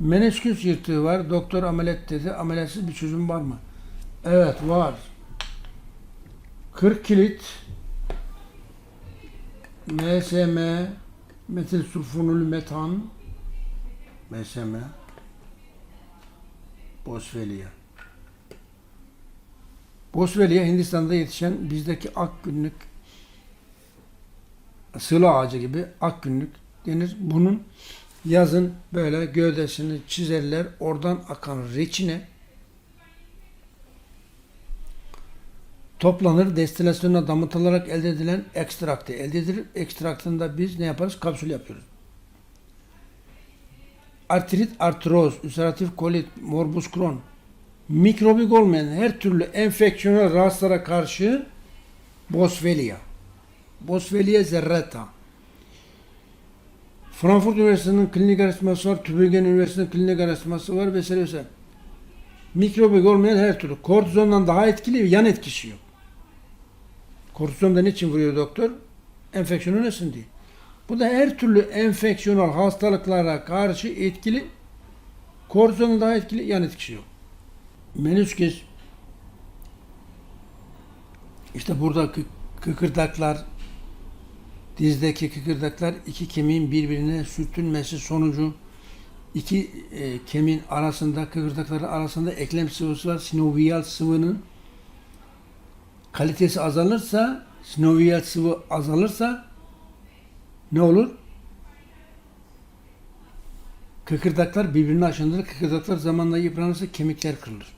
Menüsküs yırtığı var. Doktor ameliyat dedi. Ameliyatsız bir çözüm var mı? Evet var. 40 kilit MSM metil sulfonül metan MSM Boswellia Boswellia Hindistan'da yetişen bizdeki ak günlük sıla ağacı gibi ak günlük denir. Bunun yazın böyle gövdesini çizerler. Oradan akan reçine toplanır. Destilasyonla damıtılarak elde edilen ekstraktı elde edilir. Ekstraktında biz ne yaparız? Kapsül yapıyoruz. Artrit, artroz, ülseratif kolit, morbus Crohn, mikrobik olmayan her türlü enfeksiyonel rahatsızlara karşı Boswellia. Boswellia zerreta. Frankfurt Üniversitesi'nin klinik araştırması var. Tübingen Üniversitesi'nin klinik araştırması var vesaire vesaire. Mikrobik olmayan her türlü. Kortizondan daha etkili yan etkisi yok. Kortizon da niçin vuruyor doktor? Enfeksiyon önlesin diye. Bu da her türlü enfeksiyonel hastalıklara karşı etkili. Kortizonun daha etkili yan etkisi yok. Menüsküs işte burada kı- kıkırdaklar dizdeki kıkırdaklar iki kemiğin birbirine sürtünmesi sonucu iki e, kemiğin arasında kıkırdakların arasında eklem sıvısı var. Sinovial sıvının kalitesi azalırsa sinovial sıvı azalırsa ne olur? Kıkırdaklar birbirine aşındırır. Kıkırdaklar zamanla yıpranırsa kemikler kırılır.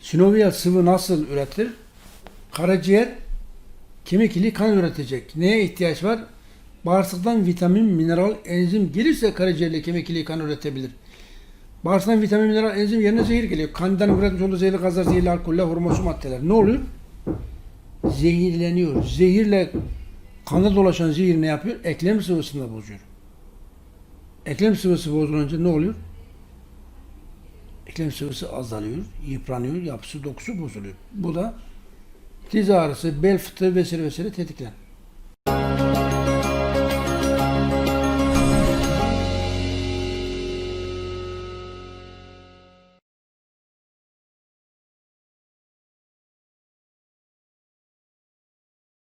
Sinovial sıvı nasıl üretir? Karaciğer kemik ili kan üretecek. Neye ihtiyaç var? Bağırsaktan vitamin, mineral, enzim gelirse karaciğerle kemik ili kan üretebilir. Bağırsaktan vitamin, mineral, enzim yerine zehir geliyor. Kandan üretmiş olduğu zehirli gazlar, zehirli alkoller, hormonsu maddeler. Ne oluyor? Zehirleniyor. Zehirle kanda dolaşan zehir ne yapıyor? Eklem sıvısını bozuyor. Eklem sıvısı bozulunca ne oluyor? Eklem sıvısı azalıyor, yıpranıyor, yapısı, dokusu bozuluyor. Bu da diz ağrısı, bel fıtığı vesaire vesaire tetiklenir.